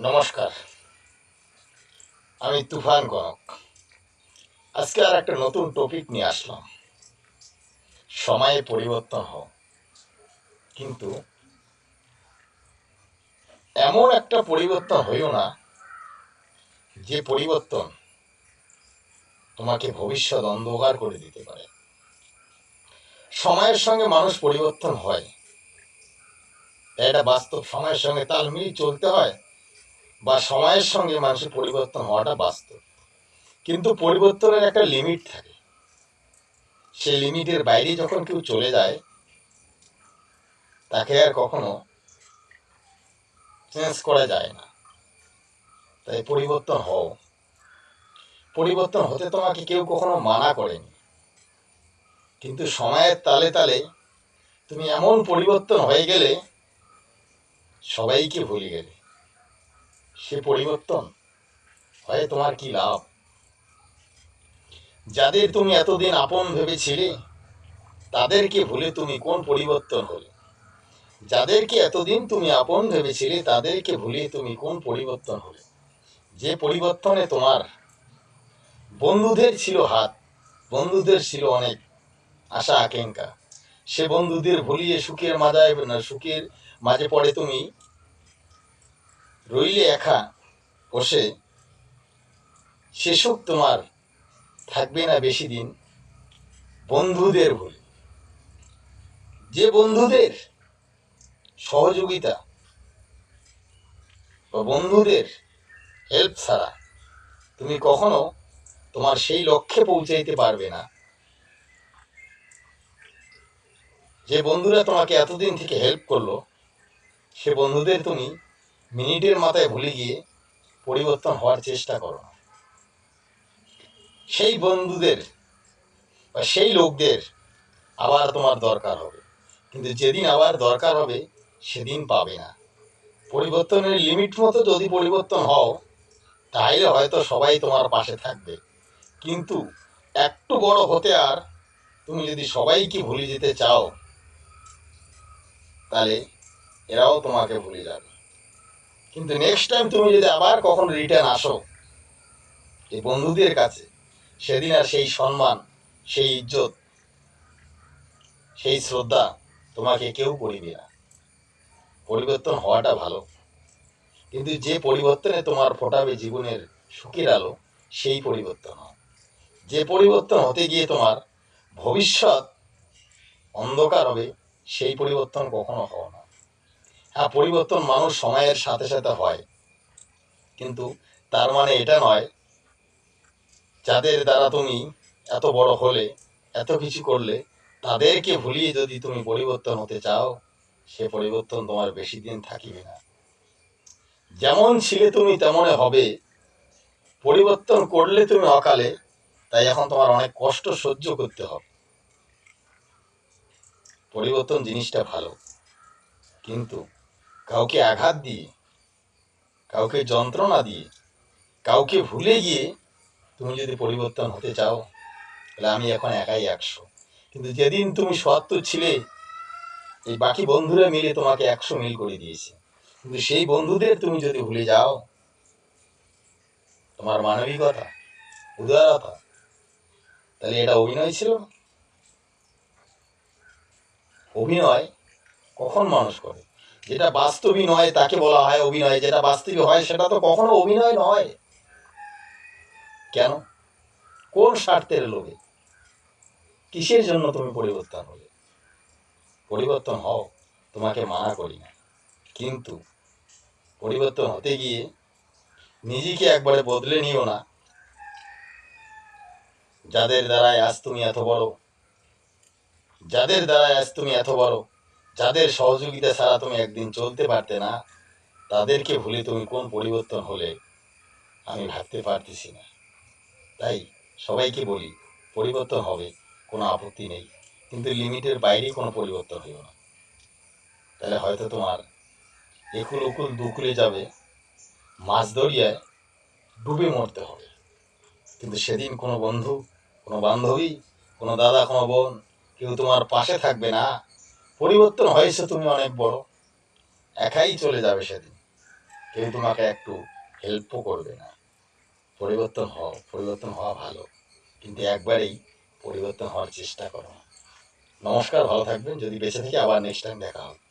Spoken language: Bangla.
নমস্কার। আমি তুফান কনক আজকে আর একটা নতুন টপিক নিয়ে আসলাম। সময়ে পরিবর্তন হও কিন্তু এমন একটা পরিবর্তন হইও না, যে পরিবর্তন তোমাকে ভবিষ্যৎ অন্ধকার করে দিতে পারে। সময়ের সঙ্গে মানুষ পরিবর্তন হয়। এটা বাস্তব সময়ের সঙ্গে তাল মিলিয়ে চলতে হয়। বা সময়ের সঙ্গে মানুষের পরিবর্তন হওয়াটা বাস্তব। কিন্তু পরিবর্তনের একটা লিমিট থাকে। সেই লিমিটের বাইরে যখন কেউ চলে যায়, তাকে আর কখনো চেঞ্জ করা যায় না। তাই পরিবর্তন হও। পরিবর্তন হতে তোমাকে কেউ কখনো মানা করেনি। কিন্তু সময়ের তালে তালে তুমি এমন পরিবর্তন হয়ে গেলে সবাইকে ভুলে গেলে। সে পরিবর্তন? হয় তোমার কি লাভ? যাদের তুমি এতদিন আপন ভেবেছিলে, তাদেরকে ভুলে তুমি কোন পরিবর্তন হলে? যাদেরকে এতদিন তুমি আপন ভেবেছিলে, তাদেরকে ভুলে তুমি কোন পরিবর্তন হলে? যে পরিবর্তনে তোমার বন্ধুদের ছিল হাত, বন্ধুদের ছিল অনেক আশা, আকাঙ্ক্ষা। সে বন্ধুদের ভুলিয়ে সুখের মাজায়, সুখের মাঝে পড়ে তুমি রইলে একা বসে সে সুখ তোমার থাকবে না বেশি দিন বন্ধুদের ভুলে। যে বন্ধুদের সহযোগিতা বা বন্ধুদের হেল্প ছাড়া তুমি কখনো তোমার সেই লক্ষ্যে পৌঁছাইতে পারবে না। যে বন্ধুরা তোমাকে এতদিন থেকে হেল্প করল, সে বন্ধুদের তুমি মিনিটের মাথায় ভুলে গিয়ে পরিবর্তন হওয়ার চেষ্টা করো। সেই বন্ধুদের বা সেই লোকদের আবার তোমার দরকার হবে। কিন্তু যেদিন আবার দরকার হবে, সেদিন পাবে না। পরিবর্তনের লিমিট মতো যদি পরিবর্তন হও তাহলে হয়তো সবাই তোমার পাশে থাকবে। কিন্তু একটু বড় হতে আর তুমি যদি সবাইকে ভুলে যেতে চাও, তাহলে এরাও তোমাকে ভুলে যাবে। কিন্তু নেক্সট টাইম তুমি যদি আবার কখনো রিটার্ন আসো, এই বন্ধুদের কাছে, সেদিন আর সেই সম্মান, সেই ইজ্জত, সেই শ্রদ্ধা তোমাকে কেউ করিবে না। পরিবর্তন হওয়াটা ভালো। কিন্তু যে পরিবর্তনে তোমার ফোটাবে জীবনের সুখের আলো, সেই পরিবর্তন হয়। যে পরিবর্তন হতে গিয়ে তোমার ভবিষ্যৎ অন্ধকার হবে, সেই পরিবর্তন কখনো হওয়া হ্যাঁ পরিবর্তন মানুষ সময়ের সাথে সাথে হয়। কিন্তু তার মানে এটা নয়, যাদের দ্বারা তুমি এত বড় হলে, এত কিছু করলে, তাদেরকে ভুলিয়ে যদি তুমি পরিবর্তন হতে চাও, সে পরিবর্তন তোমার বেশি দিন থাকিবে না। যেমন ছিলে তুমি তেমনে হবে। পরিবর্তন করলে তুমি অকালে, তাই এখন তোমার অনেক কষ্ট সহ্য করতে হবে। পরিবর্তন জিনিসটা ভালো। কিন্তু কাউকে আঘাত দিয়ে, কাউকে যন্ত্রণা দিয়ে, কাউকে ভুলে গিয়ে তুমি যদি পরিবর্তন হতে চাও, তাহলে আমি এখন একাই একশো। কিন্তু যেদিন তুমি সত্তর ছিলে, এই বাকি বন্ধুরা মিলে তোমাকে একশো মিল করে দিয়েছে। কিন্তু সেই বন্ধুদের তুমি যদি ভুলে যাও, তোমার মানবিকতা, উদারতা, তাহলে এটা অভিনয় ছিল অভিনয় কখন মানুষ করে? যেটা বাস্তবই নয়, তাকে বলা হয় অভিনয়। যেটা বাস্তবই হয়, সেটা তো কখনো অভিনয় নয়। কেন? কোন স্বার্থের লোভে? কিসের জন্য তুমি পরিবর্তন হলে? পরিবর্তন হও, তোমাকে মানা করি না। কিন্তু পরিবর্তন হতে গিয়ে নিজেকে একবারে বদলে নিও না। যাদের দ্বারায় আজ তুমি এত বড়, যাদের দ্বারায় আজ তুমি এত বড় যাদের সহযোগিতা ছাড়া তুমি একদিন চলতে পারতে না, তাদেরকে ভুলে তুমি কোন পরিবর্তন হলে আমি ভাবতে পারতেছি না। তাই সবাইকে বলি, পরিবর্তন হবে, কোনো আপত্তি নেই, কিন্তু লিমিটের বাইরে কোনো পরিবর্তন হইও না। তাহলে হয়তো তোমার একুল উকুল দুকুলে যাবে, মাছ দরিয়ায় ডুবে মরতে হবে। কিন্তু সেদিন কোনো বন্ধু, কোনো বান্ধবী, কোনো দাদা, কোনো বোন কেউ তোমার পাশে থাকবে না। পরিবর্তন হয়েছে তুমি অনেক বড়। একাই চলে যাবে সেদিন। কেউ তোমাকে একটু হেল্পও করবে না। পরিবর্তন হও, পরিবর্তন হওয়া ভালো। কিন্তু একবারেই পরিবর্তন হওয়ার চেষ্টা করো। নমস্কার, ভালো থাকবেন। যদি বেঁচে থাকি, আবার নেক্সট টাইম দেখা হবে।